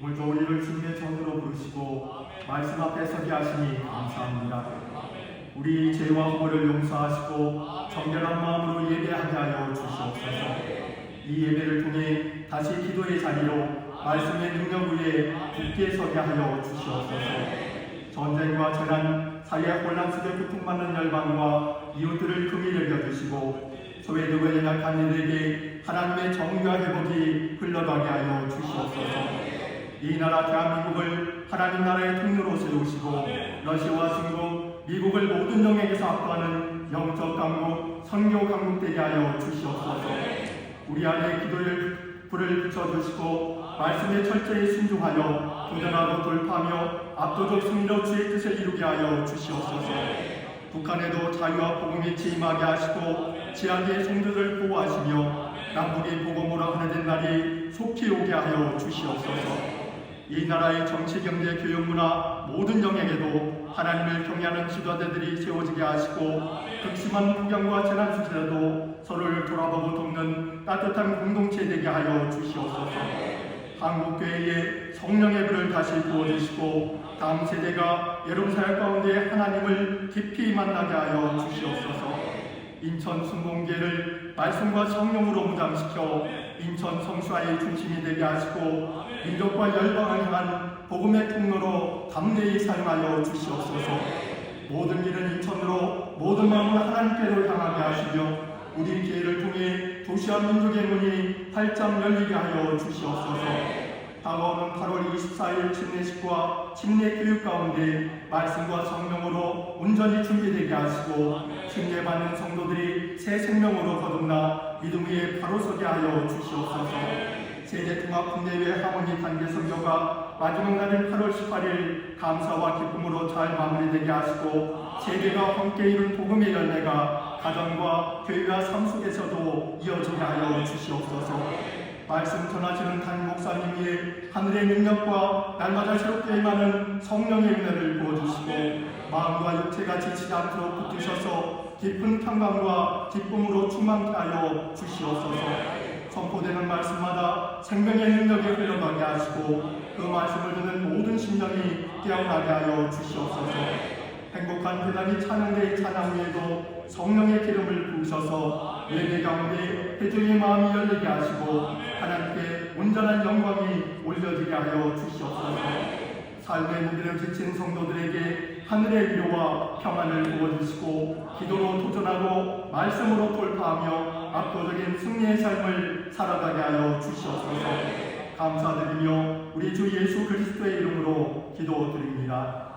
오늘도 우리를 주님의 전으로 부르시고 말씀 앞에 서게 하시니 감사합니다. 우리 죄와 허물을 용서하시고 정결한 마음으로 예배하게 하여 주시옵소서. 이 예배를 통해 다시 기도의 자리로 말씀의 능력 위에 굳게 서게 하여 주시옵소서. 전쟁과 재난, 사회 혼란 속에 고통받는 열방과 이웃들을 금이 여겨주시고 소외되고 연약한 이들에게 하나님의 정의와 회복이 흘러가게 하여 주시옵소서. 이 나라 대한민국을 하나님 나라의 통로로 세우시고 러시아와 중국, 미국을 모든 영역에서 압도하는 영적 강국, 선교 강국 되게 하여 주시옵소서. 우리 안에 기도를 불을 붙여주시고 말씀에 철저히 순종하여 도전하고 돌파하며 압도적 승리로 주의 뜻을 이루게 하여 주시옵소서. 북한에도 자유와 복음이 침임하게 하시고 지하의 성도들을 보호하시며 남북이 복음으로 하나된 날이 속히 오게 하여 주시옵소서. 이 나라의 정치, 경제, 교육, 문화 모든 영역에도 하나님을 경외하는 지도자들이 세워지게 하시고 극심한 풍경과 재난 수시라도 서로를 돌아보고 돕는 따뜻한 공동체 되게 하여 주시옵소서. 한국교회에 성령의 불을 다시 부어주시고 다음 세대가 여러분 사역 가운데 하나님을 깊이 만나게 하여 주시옵소서. 인천 순공계를 말씀과 성령으로 무장시켜 인천 성수와의 중심이 되게 하시고 민족과 열방을 향한 복음의 통로로 담대히 사용하여 주시옵소서. 모든 일은 인천으로 모든 마음을 하나님께로 향하게 하시며 우리 교회를 통해 도시와 민족의 문이 활짝 열리게 하여 주시옵소서. 다가오는 8월 24일 침례식과 침례교육 가운데 말씀과 성령으로 온전히 준비되게 하시고 침례받는 성도들이 새 생명으로 거듭나 믿음 위에 바로 서게 하여 주시옵소서. 세계통합국내외 하모니 단계 선교가 마지막 날인 8월 18일 감사와 기쁨으로 잘 마무리되게 하시고 세계가 함께 이룬 복음의 열매가 가정과 교회와 삶 속에서도 이어지게 하여 주시옵소서. 말씀 전하시는 담임 목사님 위에 하늘의 능력과 날마다 새롭게 임하는 성령의 은혜를 부어주시고 마음과 육체가 지치지 않도록 붙드셔서 깊은 평강과 기쁨으로 충만케 하여 주시옵소서. 선포되는 말씀마다 생명의 능력이 흘러가게 하시고 그 말씀을 듣는 모든 심령이 깨어나게 하여 주시옵소서. 행복한 대단히 찬양대의 찬양 후에도 성령의 기름을 부으셔서 예배 가운데 회중의 마음이 열리게 하시고 하나님께 온전한 영광이 올려지게 하여 주시옵소서 삶의 무게를 지친 성도들에게 하늘의 위로와 평안을 부어주시고 기도로 도전하고 말씀으로 돌파하며 압도적인 승리의 삶을 살아가게 하여 주시옵소서 감사드리며 우리 주 예수 그리스도의 이름으로 기도드립니다.